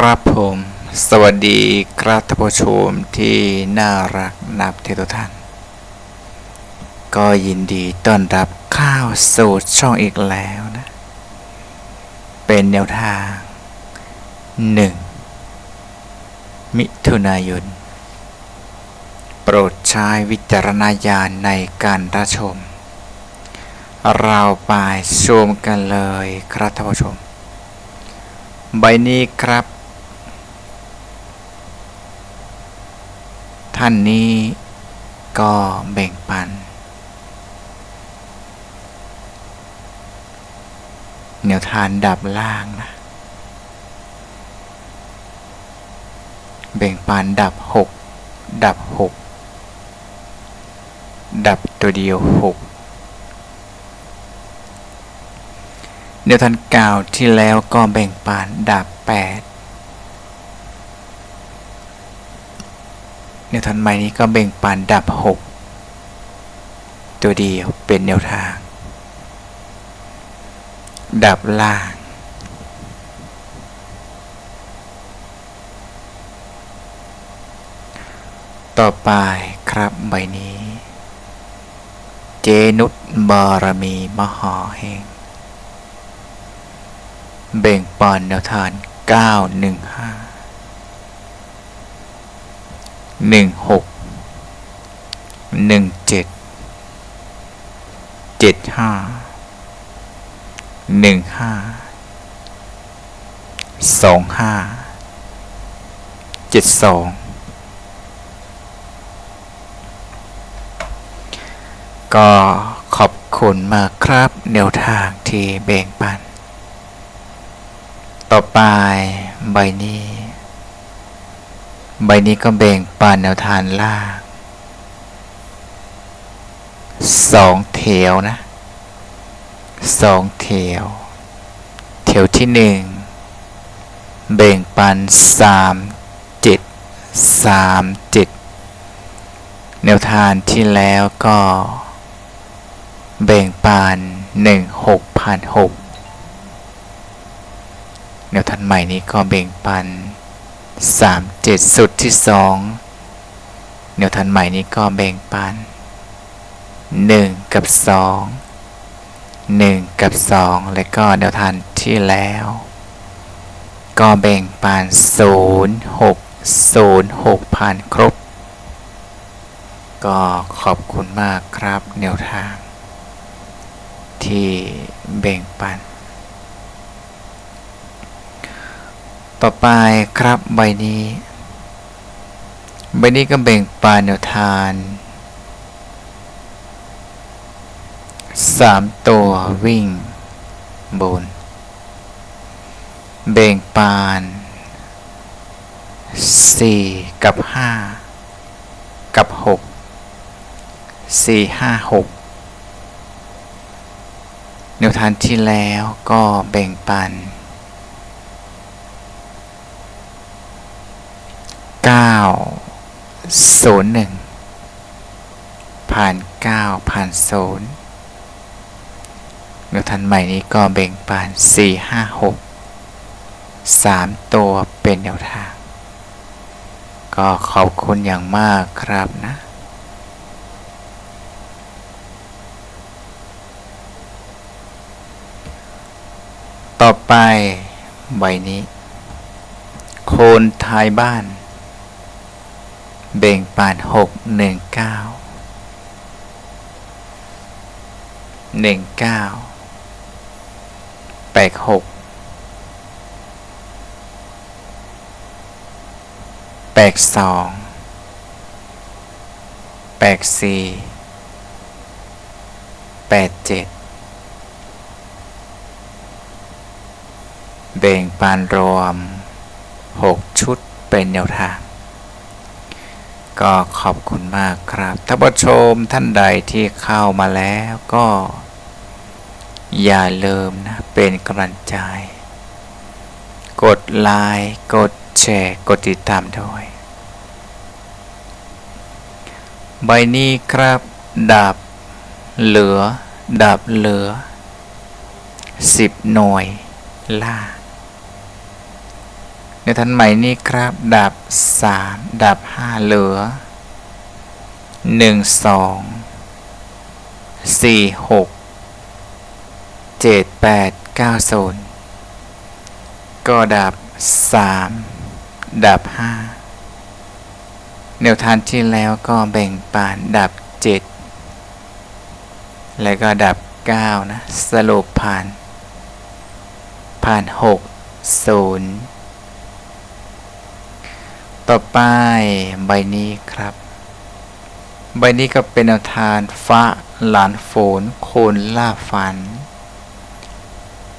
ครับผม สวัสดีครับท่านผู้ชมที่น่ารักนับเททุกท่าน ก็ยินดีต้อนรับข้าวสู่ช่องอีกแล้วนะ เป็นแนวทางหนึ่งมิถุนายน โปรดใช้วิจารณญาณในการรับชม เราไปชมกันเลยครับท่านผู้ชม ใบนี้ครับ ท่านนี้ก็แบ่งปัน แนวทานดับล่างนะ แบ่งปันดับหกดับหกดับตัวเดียวหกแนวทานเก่าที่แล้วก็แบ่งปันดับแปด นวทานใหม่นี้ก็แบ่งปันดับหกตัวเดียวเป็นแนวทาง ดับล่าง ต่อไปครับใบนี้ เจนุสบารมีมหาแห่งเบ่งปอนแนวทาน 915 16 17 75 15 25 72ก็ขอบคุณมากครับแนวทางที่แบ่งปัน ต่อไปใบนี้ ใบนี้ก็แบ่งปันแนวทางล่างสองแถวนะสองแถวแถวที่หนึ่งแบ่งปันสามเจ็ดสามเจ็ดแนวทางที่แล้วก็ แบ่งปันหนึ่งหกพันหกแนวทางใหม่นี้ก็แบ่งปัน สามเจ็ดสุดที่สองแนวทางใหม่นี้ก็แบ่งปันหนึ่งกับสองหนึ่งกับสองและก็แนวทางที่แล้ว ก็แบ่งปันศูนย์หกศูนย์หกพันครบ ก็ขอบคุณมากครับแนวทาง ที่แบ่งปัน ต่อไปครับใบนี้ ใบนี้ก็แบ่งปันแนวทานสามตัววิ่งบน แบ่งปานสี่กับห้ากับหกสี่ห้าหกแนวทางที่แล้วก็แบ่งปัน เก้าศูนย์หนึ่งผ่านเก้าผ่านศูนย์แนวทางใหม่นี้ก็แบ่งปันสี่ห้าหกสามตัวเป็นแนวทาง ก็ขอบคุณอย่างมากครับนะต่อไปใบนี้ โคนทายบ้าน เบ่งปานหกหนึ่งเก้าหนึ่งเก้าแปดหกแปดสองแปดสี่แปดเจ็ดเบ่งปานรวม6ชุดเป็นแนวทาง ก็ขอบคุณมากครับท่านผู้ชมท่านใดที่เข้ามาแล้วก็ อย่าลืมนะ เป็นกำลังใจ กดไลค์กดแชร์ กดติดตามด้วย ใบนี้ครับ ดับเหลือ ดับเหลือ 10 หน่วยล่า ในทันใหม่นี้ครับ ดับสามดับห้าเหลือหนึ่งสองสี่หกเจ็ดแปดเก้าศูนย์ก็ดับสามดับห้าแนวทางที่แล้วก็แบ่งปานดับเจ็ดแล้วก็ดับเก้านะ สรุปผ่าน ผ่านหกศูนย์ ต่อไปใบนี้ครับ ใบนี้ก็เป็นแนวทางฟ้าหลานฝนโคนล่าฝัน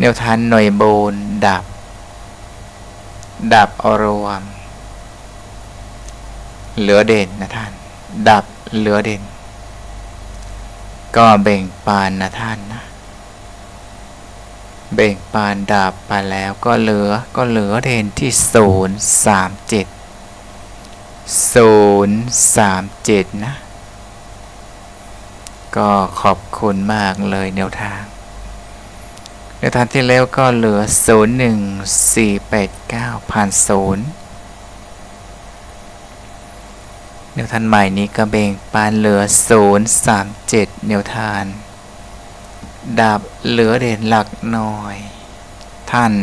แนวทางหน่วยโบนดับ ดับอรวม เหลือเด่นนะท่าน ดับเหลือเด่น ก็เบ่งปานนะท่านนะ เบ่งปานดับไปแล้วก็เหลือก็เหลือเด่นที่ศูนย์สามเจ็ด ศูนย์สามเจ็ดนะ ก็ขอบคุณมากเลยแนวทางแนวทางที่แล้วก็เหลือศูนย์หนึ่งสี่แปดเก้าผ่านศูนย์แนวทางใหม่นี้ก็เบ่งปานเหลือศูนย์สามเจ็ดแนวทางดับเหลือเด่นหลักหน่อย ท่าน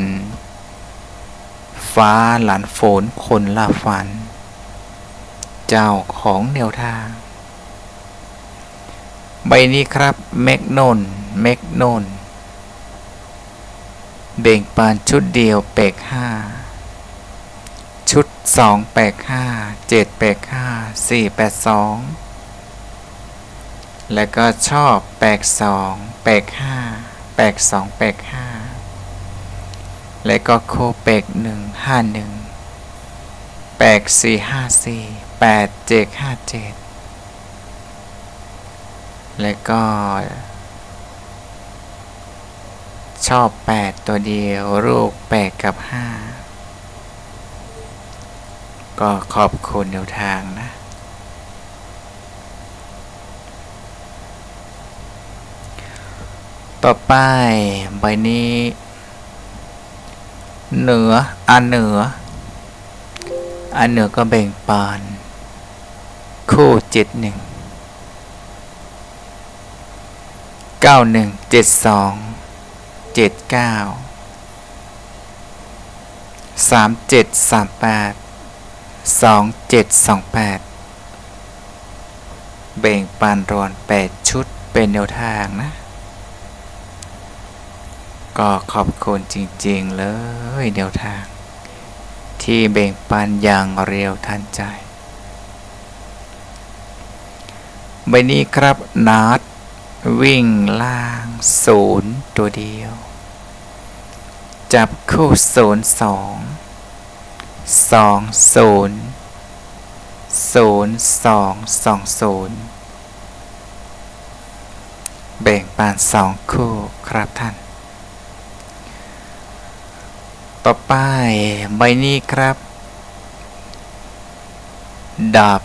ฟ้าหลานฝนคนละฝัน เจ้าของแนวทาง ใบนี้ครับเมกโนนเมกโนนเบ่งปานชุดเดียวเปกห้าชุดสองแปกห้าเจ็ดแปกห้าสี่แปดสองแล้วก็ชอบแปกสองแปกห้าแปกสองแปกห้าแล้วก็โคแปกหนึ่งห้าหนึ่งแปกสี่ห้าสี่ แปดเจ็ดห้าเจ็ดแล้วก็ ชอบแปดตัวเดียว รูปแปดกับห้าก็ขอบคุณแนวทางนะต่อไปใบนี้ เหนืออันเหนืออันเหนือก็แบ่งปาน คู่เจ็ดหนึ่งเก้าหนึ่งเจ็ดสองเจ็ดเก้าสามเจ็ดสามแปดสองเจ็ดสองแปดเบ่งปานรอนแปดชุดเป็นแนวทางนะ ก็ขอบคุณจริง ๆ เลยแนวทาง ที่เบ่งปันอย่างเร็วทันใจ ใบนี้ครับนัดวิ่งล่างศูนย์ตัวเดียว จับคู่ศูนย์สองสองศูนย์ศูนย์สองสองศูนย์แบ่งปานสองคู่ครับท่าน ต่อไปใบนี้ครับ ดับ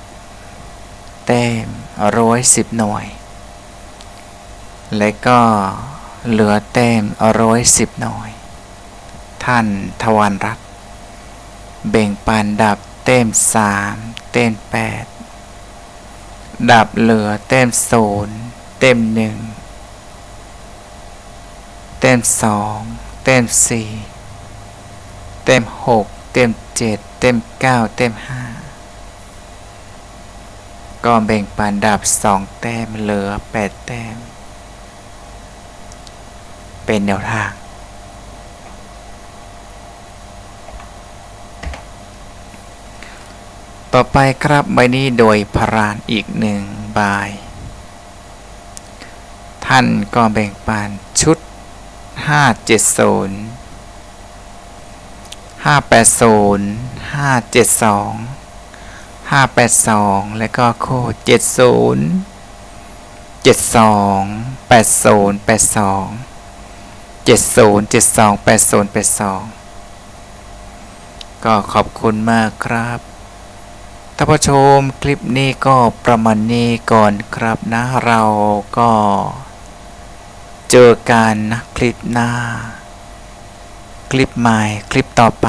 แต้ม ร้อยสิบหน่วย และก็เหลือแต้มร้อยสิบหน่วย ท่านทวันรัตเบ่งปานดับเต็มสามเต็มแปดดับเหลือเต็มศูนย์เต็มหนึ่งเต็มสองเต็มสี่เต็มหกเต็มเจ็ดเต็มเก้าเต็มห้า ก็แบ่งปานดับสองแต้มเหลือแปดแต้ม เป็นแนวทางต่อไปครับใบนี้โดยพรานอีกหนึ่งใบท่านก็แบ่งปานชุด 570 580 572 582 แล้วก็โค้ด70 72 80 82 70 72 80 82 ก็ขอบคุณมากครับท่านผู้ชมคลิปนี้ก็ประมาณนี้ก่อนครับนะเราก็เจอกันนะคลิปหน้า คลิปใหม่คลิปต่อไป